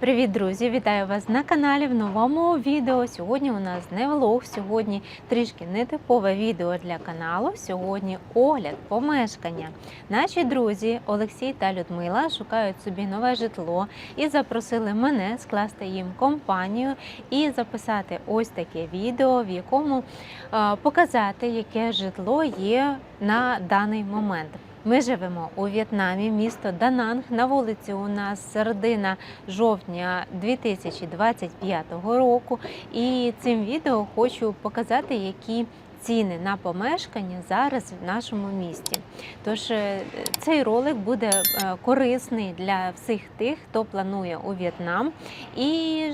Привіт, друзі! Вітаю вас на каналі в новому відео. Сьогодні у нас не влог, сьогодні трішки нетипове відео для каналу. Сьогодні огляд помешкання. Наші друзі Олексій та Людмила шукають собі нове житло і запросили мене скласти їм компанію і записати ось таке відео, в якому е, показати, яке житло є на даний момент. Ми живемо у В'єтнамі, місто Дананг. На вулиці у нас середина жовтня 2025 року. І цим відео хочу показати, які ціни на помешкання зараз в нашому місті. Тож е, цей ролик буде е, корисний для всіх тих, хто планує у В'єтнам і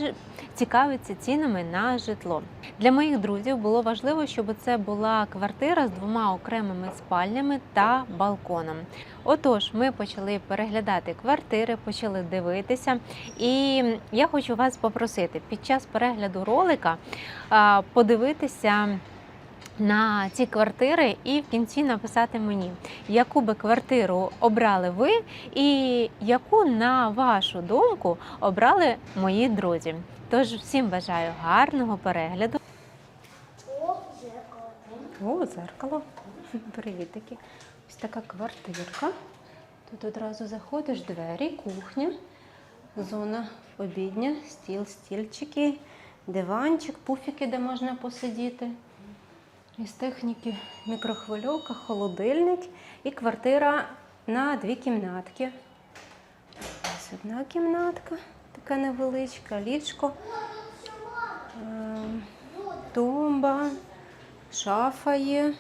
цікавиться цінами на житло. Для моїх друзів було важливо, щоб це була квартира з двома окремими спальнями та балконом. Отож, ми почали переглядати квартири, почали дивитися. І я хочу вас попросити під час перегляду ролика подивитися. На ці квартири і в кінці написати мені, яку би квартиру обрали ви, і яку, на вашу думку, обрали мої друзі. Тож всім бажаю гарного перегляду. О, зеркало. Зеркало. Привітики. Ось така квартирка. Тут одразу заходиш, двері, кухня, зона обідня, стіл, стільчики, диванчик, пуфіки, де можна посидіти. Із техніки мікрохвильовка, холодильник і квартира на дві кімнатки. Ось одна кімнатка, така невеличка, ліжко, ем, тумба, шафа є.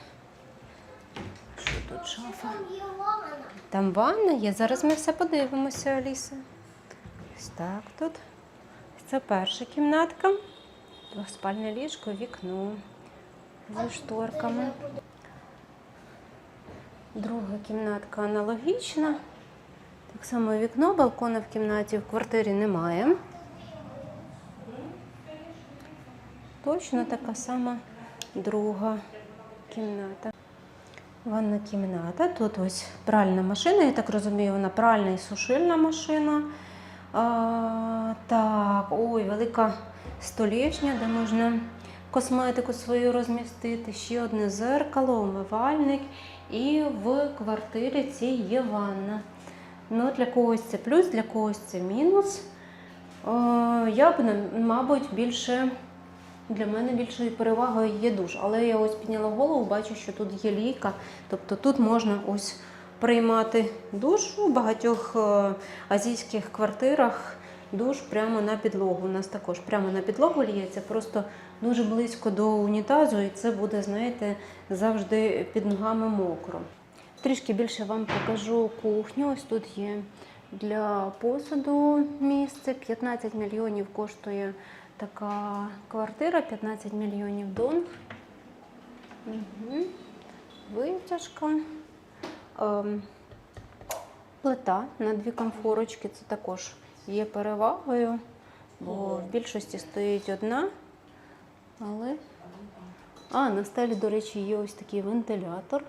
Що тут шафа? Там ванна. Є. Зараз ми все подивимося, Аліса. Ось так тут. Це перша кімнатка. Двоспальне ліжко, вікно зі шторками. Друга кімнатка аналогічна. Так само вікно, балкона в кімнаті в квартирі немає. Точно така сама друга кімната. Ванна кімната. Тут ось пральна машина, я так розумію, вона пральна і сушильна машина. А, так, ой, велика столішня, де можна косметику свою розмістити. Ще одне зеркало, умивальник. І в квартирі цій є ванна. Ну, для когось це плюс, для когось це мінус. Е, я б, мабуть, більше для мене більшою перевагою є душ. Але я ось підняла голову, бачу, що тут є лійка. Тобто тут можна ось приймати душ у багатьох е, азійських квартирах. Душ прямо на підлогу. У нас також прямо на підлогу ліється, просто дуже близько до унітазу, і це буде, знаєте, завжди під ногами мокро. Трішки більше вам покажу кухню. Ось тут є для посуду місце. 15 мільйонів коштує така квартира, 15 мільйонів. Угу. Витяжка. Ем, плита на дві комфорочки. Це також є перевагою, бо в більшості стоїть одна. Але. А, на стелі, до речі, є ось такий вентилятор.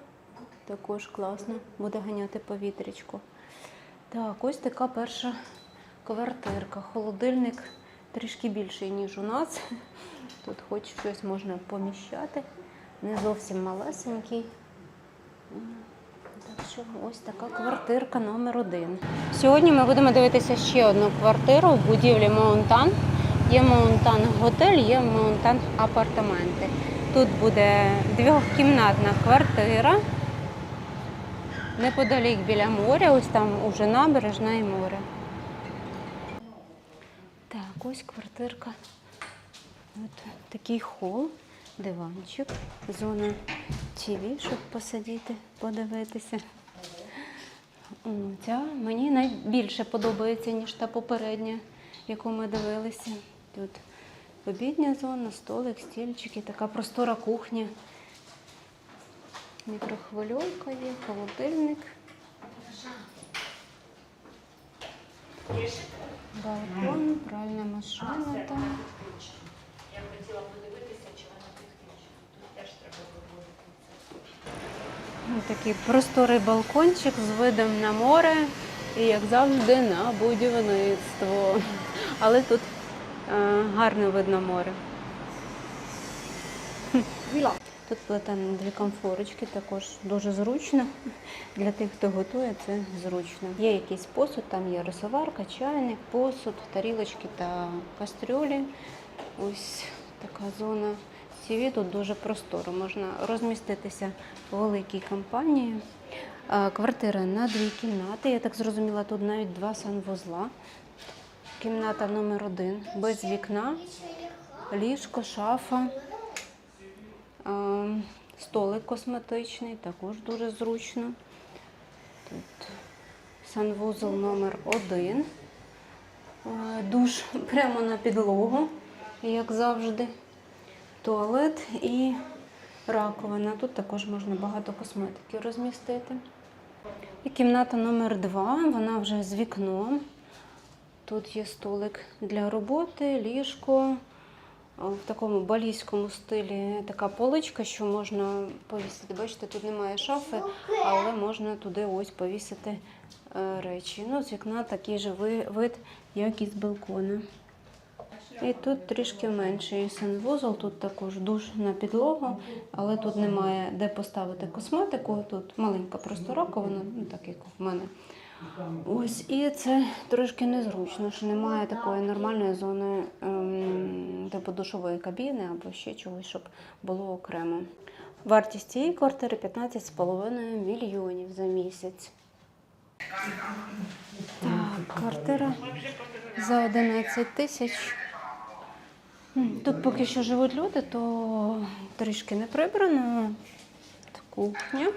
Також класно, буде ганяти повітрячко. Так, ось така перша квартирка. Холодильник трішки більший, ніж у нас. Тут хоч щось можна поміщати. Не зовсім малесенький. Так що ось така квартирка номер один. Сьогодні ми будемо дивитися ще одну квартиру в будівлі Маунтан. Є Маунтан готель, є Маунтан апартаменти. Тут буде двохкімнатна квартира. Неподалік біля моря, ось там уже набережна і море. Так, ось квартирка. От такий хол, диванчик, зона ТВ, щоб посидіти, подивитися. Ця мені найбільше подобається, ніж та попередня, яку ми дивилися. Тут обідня зона, столик, стільчики, така простора кухня. Мікрохвильовка є, холодильник. Балкон, пральна машина там. Я хотіла подивитися, чи вона підключена. Тут теж треба дивитися. Ось Такий просторий балкончик з видом на море. І як завжди на будівництво. Але тут гарно видно море. Тут плетені дві комфорочки, також дуже зручно. Для тих, хто готує, це зручно. Є якийсь посуд, там є рисоварка, чайник, посуд, тарілочки та кастрюлі. Ось така зона. CV тут дуже просторо, можна розміститися в великій компанії. Е, Квартира на дві кімнати. Я так зрозуміла, тут навіть два санвузла. Кімната номер один без вікна, ліжко, шафа. Е, Столик косметичний, також дуже зручно. Тут санвузол номер один. Е, Душ прямо на підлогу, як завжди. Туалет і раковина. Тут також можна багато косметики розмістити. І кімната номер два, вона вже з вікном. Тут є столик для роботи, ліжко. В такому балійському стилі така поличка, що можна повісити. Бачите, тут немає шафи, але можна туди ось повісити е, речі. Ну, з вікна такий же вид, як і з балкона. І тут трішки менший санвузол, тут також душ на підлогу, але тут немає де поставити косметику. Тут маленька просто раковина, ну так як в мене. Ось, і це трошки незручно, що немає такої нормальної зони ем, типу душової кабіни або ще чогось, щоб було окремо. Вартість цієї квартири 15,5 мільйонів за місяць. Так, квартира за 11 тисяч. Тут поки що живуть люди, то трішки не прибрано. Кухня.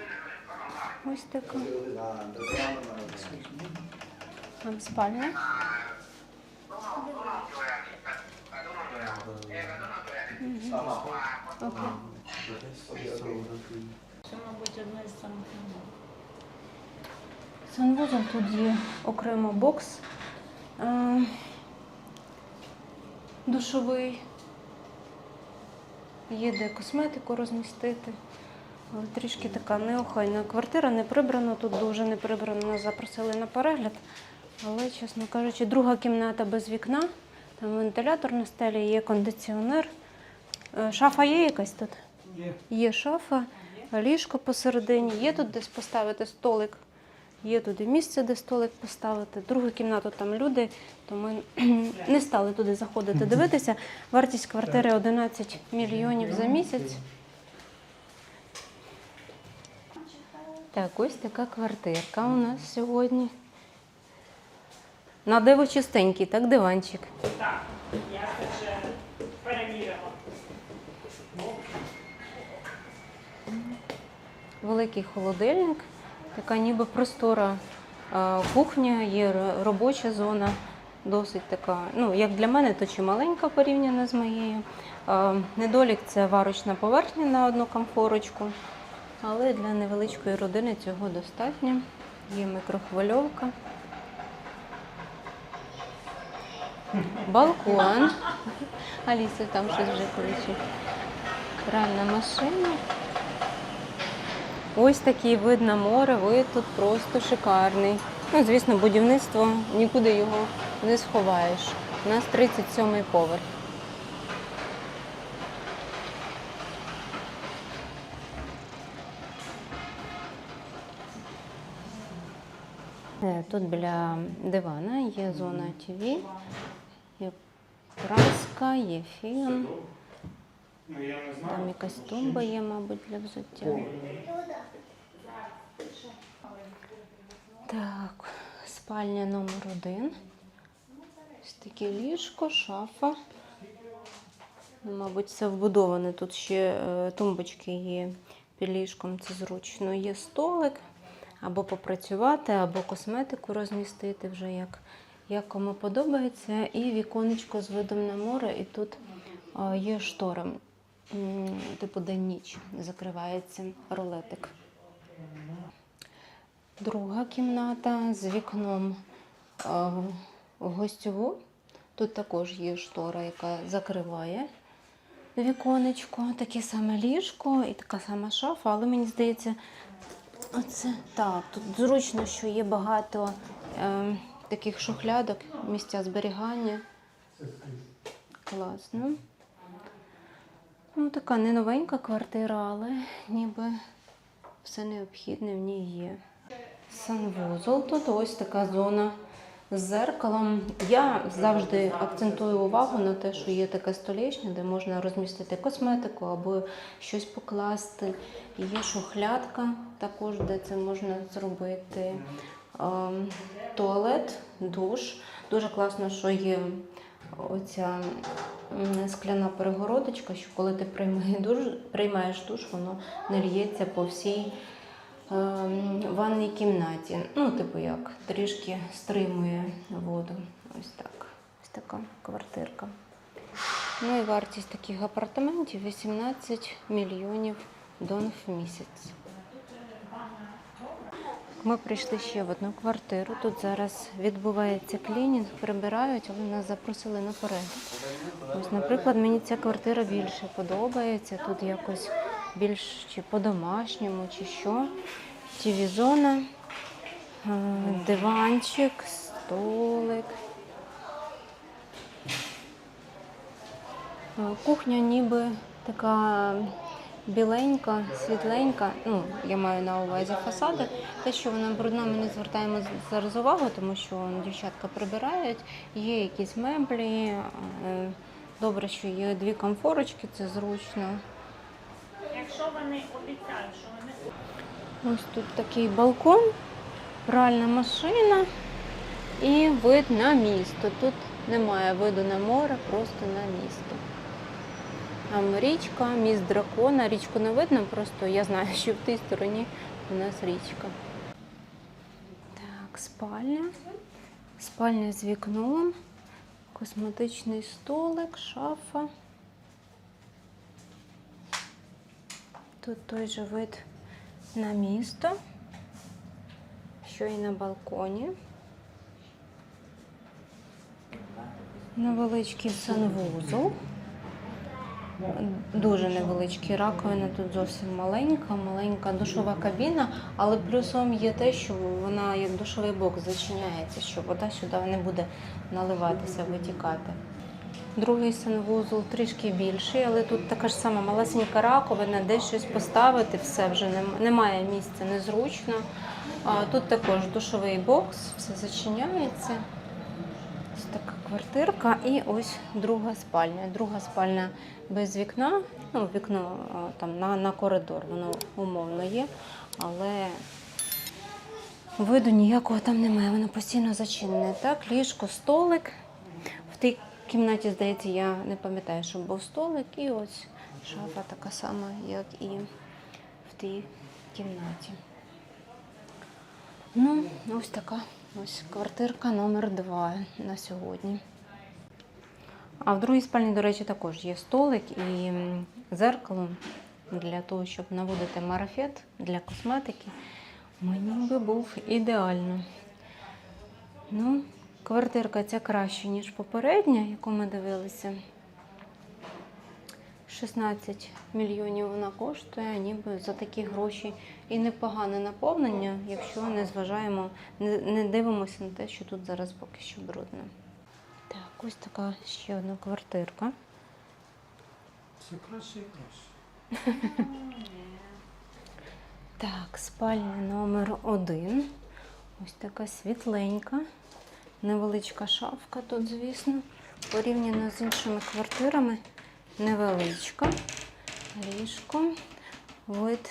Ось така. Там спальня. Окей. Це, мабуть, одне з самих нових. Санвузол тут є окремо бокс. Е, Душовий. Є де косметику розмістити. Але трішки така неохайна квартира, не прибрано. Тут дуже не прибрано, нас запросили на перегляд. Але, чесно кажучи, друга кімната без вікна. Там вентилятор на стелі, є кондиціонер. Е, Шафа є якась тут? Є. Є шафа, ліжко посередині, є тут десь поставити столик. Є туди місце, де столик поставити. Другу кімнату там люди, то ми не стали туди заходити дивитися. Вартість квартири 11 мільйонів за місяць. Так, ось така квартирка у нас сьогодні. На диво чистенький, так, диванчик. Так, я це вже перевірила. великий холодильник, така ніби простора кухня, є робоча зона, досить така, ну як для мене, то чи маленька порівняно з моєю. Недолік це варочна поверхня на одну комфорочку, але для невеличкої родини цього достатньо. Є мікрохвильовка. Балкон. Аліса там щось вже кричить. Пральна машина. Ось такий вид на море, вид тут просто шикарний. Ну, звісно, будівництво нікуди його не сховаєш. У нас 37-й поверх. Тут біля дивана є зона ТВ, є праска, є фільм, Ну там якась тумба є, мабуть, для взуття. Так, спальня номер один. Ось таке ліжко, шафа. Мабуть, все вбудоване. Тут ще е, тумбочки є під ліжком, це зручно. Є столик, або попрацювати, або косметику розмістити вже як, як кому подобається. І віконечко з видом на море, і тут е, є штора. Типу день-ніч закривається ролетик. Друга кімната з вікном е, в гостьову. Тут також є штора, яка закриває віконечко, таке саме ліжко і така сама шафа, але мені здається, оце так. Тут зручно, що є багато е, таких шухлядок, місця зберігання. Класно. Ну, така не новенька квартира, але ніби все необхідне в ній є. Санвузол. Тут ось така зона з зеркалом. Я завжди акцентую увагу на те, що є така столішня, де можна розмістити косметику або щось покласти. Є шухлядка, також де це можна зробити. Ем, Туалет, душ. Дуже класно, що є оця скляна перегородочка, що коли ти приймаєш душ, приймаєш душ, воно не лється по всій ем, ванній кімнаті. Ну, типу як, трішки стримує воду. Ось так. Ось така квартирка. Ну і вартість таких апартаментів 18 мільйонів дон в місяць. Ми прийшли ще в одну квартиру. Тут зараз відбувається клінінг, прибирають, але нас запросили на перегляд. Ось, наприклад, мені ця квартира більше подобається. Тут якось більш чи по-домашньому, чи що. Тіві-зона, е, диванчик, столик. Е, Кухня ніби така біленька, світленька. Ну, я маю на увазі фасади. Те, що вона брудна, ми не звертаємо зараз увагу, тому що дівчатка прибирають, є якісь меблі. е, Добре, що є дві комфорочки, це зручно. Якщо вони обіцяють, що вони Ось тут такий балкон, пральна машина і вид на місто. Тут немає виду на море, просто на місто. Там річка, міст дракона. Річку не видно, просто я знаю, що в тій стороні у нас річка. Так, спальня. Спальня з вікном, косметичний столик, шафа. Тут той же вид на місто, що і на балконі. Невеличкий санвузол. Дуже невеличкий раковина, тут зовсім маленька, маленька душова кабіна, але плюсом є те, що вона як душовий бок зачиняється, що вода сюди не буде наливатися, витікати. Другий санвузол трішки більший, але тут така ж сама малесенька раковина, десь щось поставити, все вже немає місця, незручно. Тут також душовий бокс, все зачиняється. Ось така квартирка. І ось друга спальня. Друга спальня без вікна. Ну, вікно там на, на коридор, воно умовно є, але виду ніякого там немає, воно постійно зачинене. Так, ліжко, столик. В тій кімнаті, здається, я не пам'ятаю, що був столик, і ось шафа така сама, як і в тій кімнаті. Ну, ось така ось квартирка номер два на сьогодні. А в другій спальні, до речі, також є столик і зеркало для того, щоб наводити марафет для косметики. Мені би був ідеально. Ну, квартирка ця краще, ніж попередня, яку ми дивилися. 16 мільйонів вона коштує, ніби за такі гроші і непогане наповнення, якщо не зважаємо, не, не дивимося на те, що тут зараз поки що брудно. Так, ось така ще одна квартирка. Все краще і краще. Так, спальня номер один. Ось така світленька, невеличка шафка тут, звісно. Порівняно з іншими квартирами невеличка. Ліжко. Вид.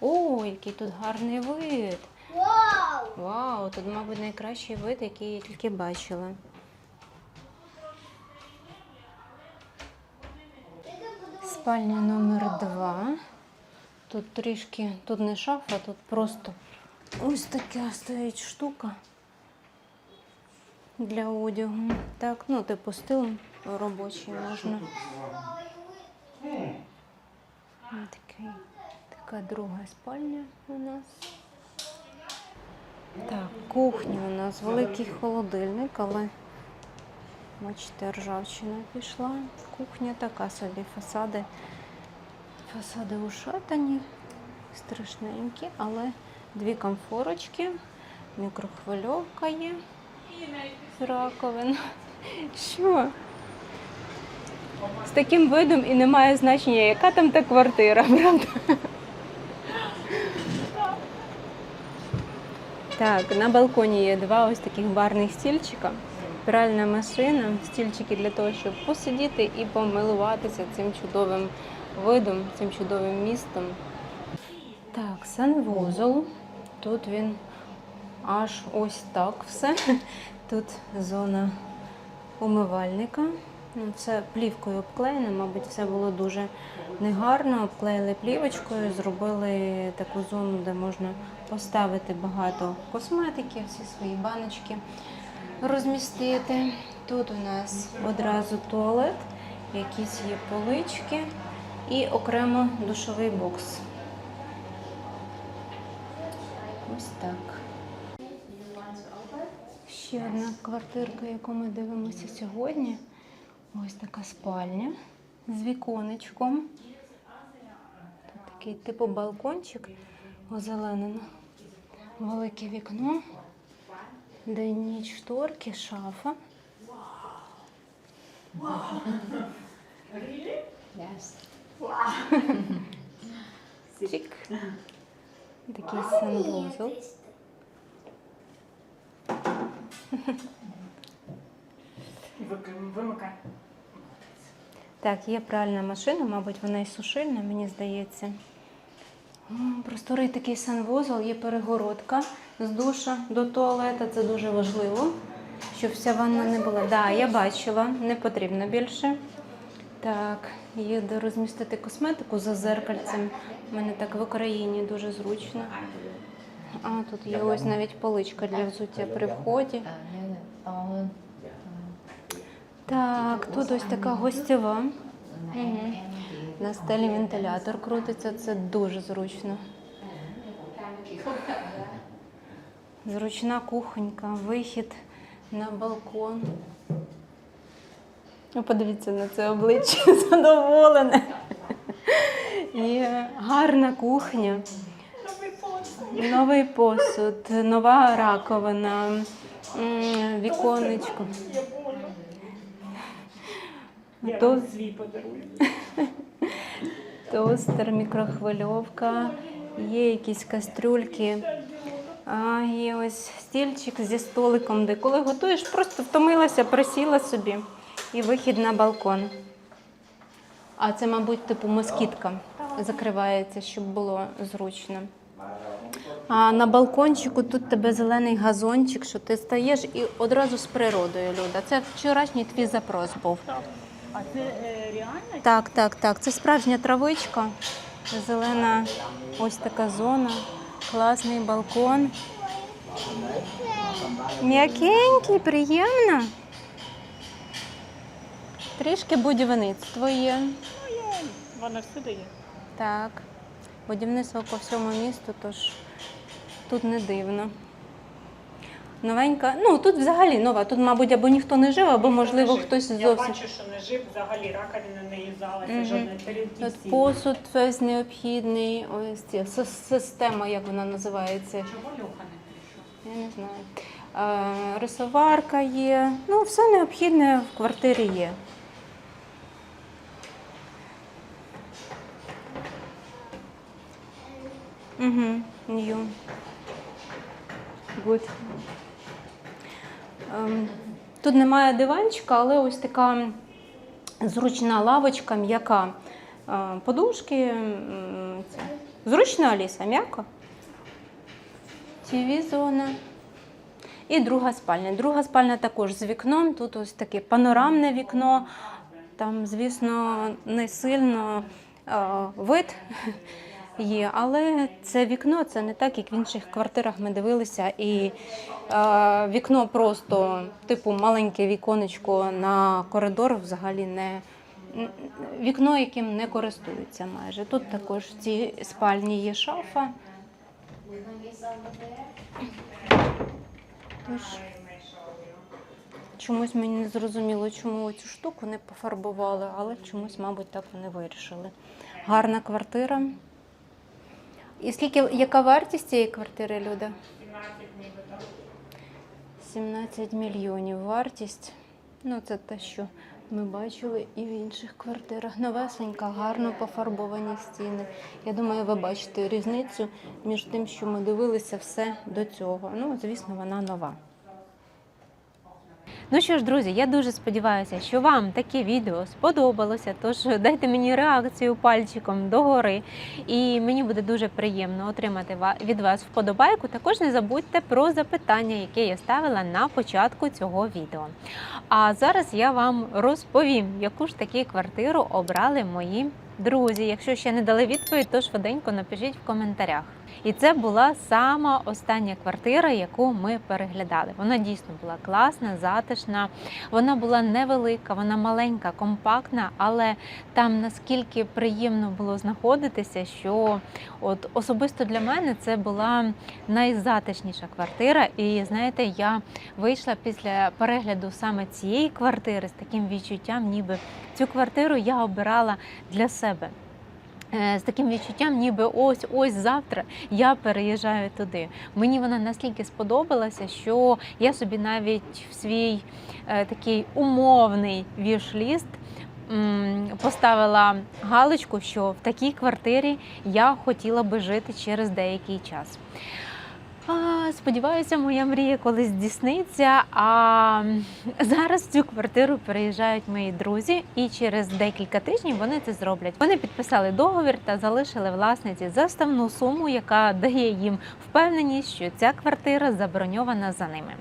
О, який тут гарний вид! Вау! Вау, тут, мабуть, найкращий вид, який я тільки бачила. Спальня номер два. Тут трішки, тут не шафа, тут просто ось така стоїть штука для одягу. Так, ну, типу стил робочий можна. Такий, така друга спальня у нас. Так, кухня у нас великий холодильник, але бачите, ржавчина пішла. Кухня така собі, фасади. Фасади ушатані, страшненькі, але дві комфорочки, Мікрохвильовка є. Раковина. Що? З таким видом і немає значення, яка там та квартира, правда? Так, на балконі є два ось таких барних стільчика. Пральна машина, стільчики для того, щоб посидіти і помилуватися цим чудовим видом, цим чудовим містом. Так, санвузол. Тут він аж ось так все. Тут зона умивальника. Ну, Все плівкою обклеєно, мабуть, все було дуже негарно. Обклеїли плівочкою, зробили таку зону, де можна поставити багато косметики, всі свої баночки розмістити. Тут у нас одразу туалет, якісь є полички і окремо душовий бокс. Ось так. Ще одна квартирка, яку ми дивимося сьогодні. Ось така спальня з віконечком. Тут такий типу балкончик озеленено. Велике вікно, день ніч шторки, шафа. Чик. Такий санвузол. Вимикай. Так, є пральна машина, мабуть, вона і сушильна, мені здається. Просторий такий санвузол, є перегородка з душа до туалета. Це дуже важливо, щоб вся ванна не була. Так, да, я бачила, не потрібно більше. Так, є де розмістити косметику за зеркальцем. У мене так в Україні дуже зручно. А тут є ось навіть поличка для взуття при вході. Так, тут ось така гостєва. Угу. На стелі вентилятор крутиться, це дуже зручно. Зручна кухонька, вихід на балкон. Ну, Подивіться на це обличчя задоволене. Є гарна кухня. Новий посуд, нова раковина, віконечко. Свій подарую. Тостер, мікрохвильовка, є якісь кастрюльки. А, є ось стільчик зі столиком, де коли готуєш, просто втомилася, присіла собі і вихід на балкон. А це, мабуть, типу москітка закривається, щоб було зручно. А на балкончику тут тебе зелений газончик, що ти стаєш і одразу з природою, Люда. Це вчорашній твій запрос був. А це е, реально? Так, так, так. Це справжня травичка, зелена ось така зона, класний балкон. М'якенький, приємно. Трішки будівництво є. Вона всюди є. Так. Будівництво по всьому місту, тож тут не дивно. Новенька, ну тут взагалі нова. Тут, мабуть, або ніхто не жив, або, можливо, Не жив. хтось Я зовсім. бачу, що не жив, взагалі раковина не юзалася, Мгм. жодної тарілки. Тут посуд весь необхідний, ось ця система, як вона називається. Чого Льоха не прийшов? Я не знаю. Е, рисоварка є. Ну, все необхідне в квартирі є. Угу, new. Good. Ем, тут немає диванчика, але ось така зручна лавочка, м'яка. Е, подушки. Зручна Аліса, м'яко. ТВ-зона. І друга спальня. Друга спальня також з вікном. Тут ось таке панорамне вікно. Там, звісно, не сильно е, вид є, але це вікно це не так, як в інших квартирах ми дивилися. І е, вікно просто, типу, маленьке віконечко на коридор взагалі не. Вікно, яким не користуються майже. Тут також в цій спальні є шафа. Тож, чомусь мені не зрозуміло, чому цю штуку не пофарбували, але чомусь, мабуть, так вони вирішили. Гарна квартира. І скільки, яка вартість цієї квартири, Люда? нібито. 17 мільйонів вартість. Ну, це те, що ми бачили і в інших квартирах. Новесенька, гарно пофарбовані стіни. Я думаю, ви бачите різницю між тим, що ми дивилися все до цього. Ну, звісно, вона нова. Ну що ж, друзі, я дуже сподіваюся, що вам таке відео сподобалося. Тож дайте мені реакцію пальчиком догори. І мені буде дуже приємно отримати від вас вподобайку. Також не забудьте про запитання, яке я ставила на початку цього відео. А зараз я вам розповім, яку ж таки квартиру обрали мої друзі. Якщо ще не дали відповідь, то швиденько напишіть в коментарях. І це була сама остання квартира, яку ми переглядали. Вона дійсно була класна, затишна. Вона була невелика, вона маленька, компактна, але там наскільки приємно було знаходитися, що от особисто для мене це була найзатишніша квартира. І знаєте, я вийшла після перегляду саме цієї квартири з таким відчуттям, ніби цю квартиру я обирала для себе. Е, З таким відчуттям, ніби ось ось завтра я переїжджаю туди. Мені вона настільки сподобалася, що я собі навіть в свій е, такий умовний вішліст поставила галочку, що в такій квартирі я хотіла би жити через деякий час. А, сподіваюся, моя мрія колись здійсниться. А зараз в цю квартиру переїжджають мої друзі, і через декілька тижнів вони це зроблять. Вони підписали договір та залишили власниці заставну суму, яка дає їм впевненість, що ця квартира заброньована за ними.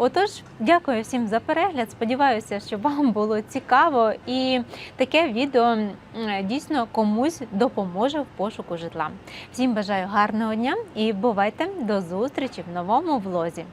Отож, дякую всім за перегляд. Сподіваюся, що вам було цікаво і таке відео дійсно комусь допоможе в пошуку житла. Всім бажаю гарного дня і бувайте до зустрічі в новому влозі.